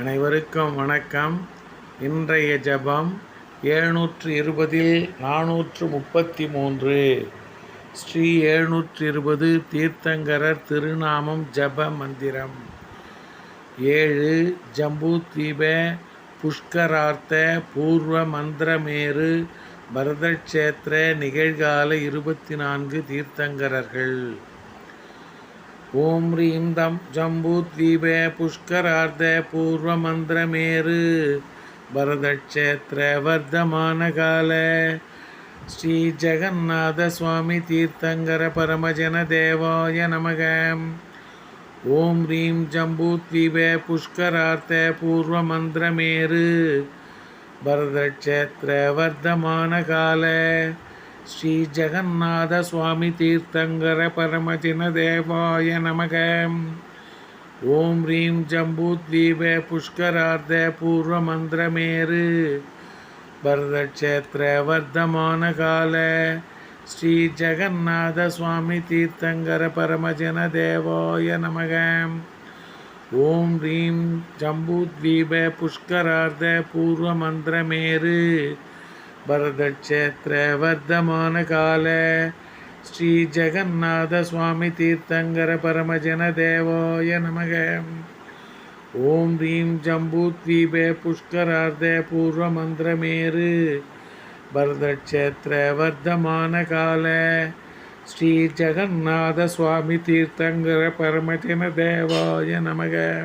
அனைவருக்கும் வணக்கம். இன்றைய ஜெபம் எழுநூற்று இருபதில் நானூற்று முப்பத்தி மூன்று ஸ்ரீ எழுநூற்று இருபது தீர்த்தங்கரர் திருநாமம் ஜெப மந்திரம். ஏழு ஜம்பூத்வீப புஷ்கரார்த்த பூர்வ மந்திரமேரு பரதக்ஷேத்திர நிகழ்கால இருபத்தி நான்கு தீர்த்தங்கரர்கள். ஓம் ரீம் தம் ஜம்பூத்வீபே புஷ்கரார்த்த பூர்வ மந்திரமேரு பரதக்ஷேத்திர வர்த்தமான கால ஸ்ரீ ஜெகநாத சுவாமி தீர்த்தங்கர பரமஜன தேவாய நமக. ஓம் ரீம் ஜம்பூத்வீபே புஷ்கரார்த்த பூர்வ மந்திரமேரு பரதக்ஷேத்திர வர்த்தமான கால ஸ்ரீ ஜெகநாத சுவாமி தீர்த்தங்கர பரமஜின தேவாய நமக. ஓம் ரீம் ஜம்பூத்வீப புஷ்கரார்த்த பூர்வ மந்திரமேரு பரதக்ஷேத்திர வர்த்தமான கால. ஸ்ரீ ஜெகநாத சுவாமி தீர்த்தங்கர பரமஜன தேவாய நமக. ஓம் ரீம் ஜம்பூத்வீப புஷ்கரார்த்த பூர்வ மந்திரமேரு பரதக்ஷேத்திர வர்த்தமான கால. ஸ்ரீ ஜெகநாத சுவாமி தீர்த்தங்கர பரமஜன தேவாய நமக. ஓம் ரீம் ஜம்பூத்வீப புஷ்கரார்த்த பூர்வ மந்திரமேரு பரதக்ஷேத்திர வர்த்தமான கால. ஸ்ரீ ஜெகநாத சுவாமி தீர்த்தங்கர பரமஜன தேவாய நமக.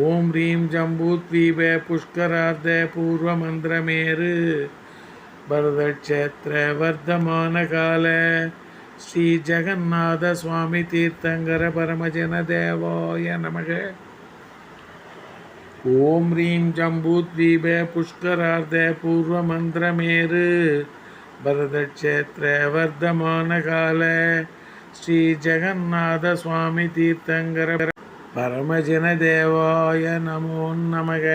ஓம் ரீம் ஜம்பூத்வீப புஷ்கரார்த்த பூர்வ மந்திரமேரு. பரதக்ஷேத்திர வர்த்தமான கால. ஸ்ரீ ஜெகநாத சுவாமி தீர்த்தங்கர பரமஜன தேவாய நமக. ஓம் ரீம் ஜம்பூத்வீப புஷ்கரார்த்த பூர்வ மந்திரமேரு. பரதக்ஷேத்திர வர்த்தமான கால. ஸ்ரீ ஜெகநாத சுவாமி தீர்த்தங்கர பரமஜன தேவாய நமோ நமக.